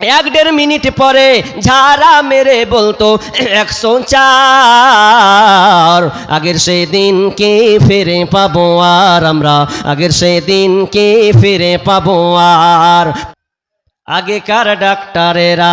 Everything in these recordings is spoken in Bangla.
এক দেড় মিনিট পরে ঝাড়া মেরে বলতো, একশো চার। আগের সেদিন কে ফেরে পাবো আর আমরা? আগের সেদিন কে ফিরে পাবো আর? আগেকার ডাক্তারেরা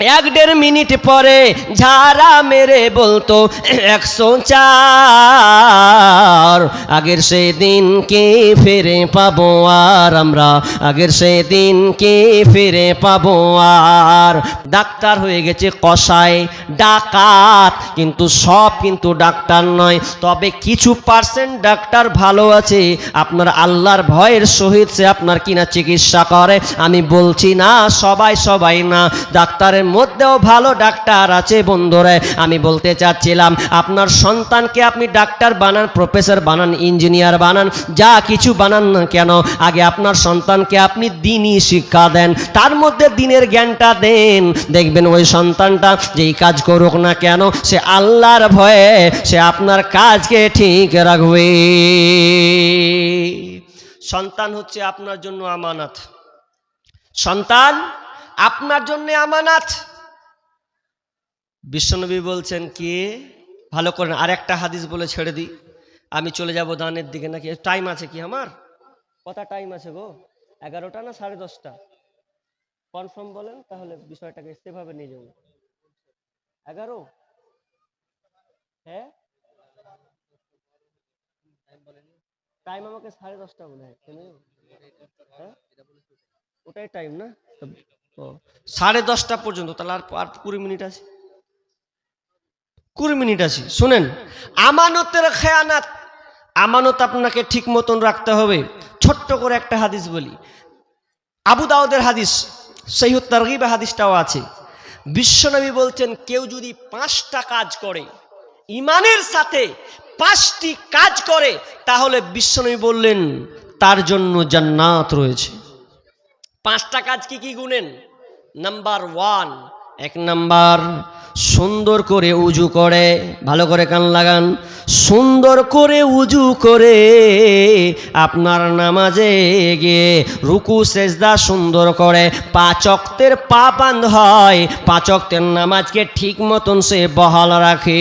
এক দেড় মিনিট পরে ঝাড়া মেরে বলতো, একশো চার। আগের সেই দিন কে ফিরে পাবো আর আমরা? আগের সেই দিন কে ফিরে পাবো আর? ডাক্তার হয়ে গেছে কষায় ডাকাত। কিন্তু সব কিন্তু ডাক্তার নয়। তবে কিছু পার্সেন্ট ডাক্তার ভালো আছে। আপনার আল্লাহর ভয়ের সহিত সে আপনার কিনা চিকিৎসা করে। আমি বলছি না, সবাই সবাই না। ডাক্তারের মধ্যেও ভালো ডাক্তার আছে বন্ধুরা। আমি বলতে চাচ্ছিলাম, আপনার সন্তানকে আপনি ডাক্তার বানান, প্রফেসর বানান, ইঞ্জিনিয়ার বানান, যা কিছু বানান না কেন, আগে আপনার সন্তানকে আপনি দিনই শিক্ষা দেন, তার মধ্যে দিনের জ্ঞানটা দেন। দেখবেন ওই সন্তানটা যেই কাজ করুক না কেন, সে আল্লাহর ভয়ে সে আপনার কাজকে ঠিক রাখবে। সন্তান হচ্ছে আপনার জন্য আমানত। সন্তান আপনার জন্য আমানাত। বিশ্বনবী বলছেন, কি? ভালো করেন আর একটা হাদিস বলে ছেড়ে দিই। আমি চলে যাব দানের দিকে নাকি? টাইম আছে কি আমার? কটা টাইম আছে গো। এগারোটা না সাড়ে দশটা? কনফার্ম বলেন, তাহলে বিষয়টাকে সেভাবে নিয়ে যাব। এগারো? হ্যাঁ? টাইম আমাকে সাড়ে দশটা মনে হয় হ্যাঁ? ওটাই টাইম না? ও, সাড়ে দশটা পর্যন্ত, তাহলে আর আর কুড়ি মিনিট আছে? কুড়ি মিনিট আছে, শুনেন। আমানতের খেয়ানাত, আমানত আপনাকে ঠিক মতন রাখতে হবে। ছোট্ট করে একটা হাদিস বলি। আবু দাউদের হাদিস সেই তারগিবে হাদিসটাও আছে। বিশ্বনবী বলছেন, কেউ যদি পাঁচটা কাজ করে, ইমানের সাথে পাঁচটি কাজ করে, তাহলে বিশ্বনবী বললেন, তার জন্য জান্নাত রয়েছে। পাঁচটা কাজ কি কি গুনেন? নাম্বার ওয়ান এক নাম্বার, সুন্দর করে উজু করে, ভালো করে কান লাগান। সুন্দর করে উজু করে আপনার নামাজে গিয়ে রুকু, সেজদা সুন্দর করে। পাচকদের পা বান্ধ হয় পাচকদের নামাজকে ঠিক মতন সে বহাল রাখে।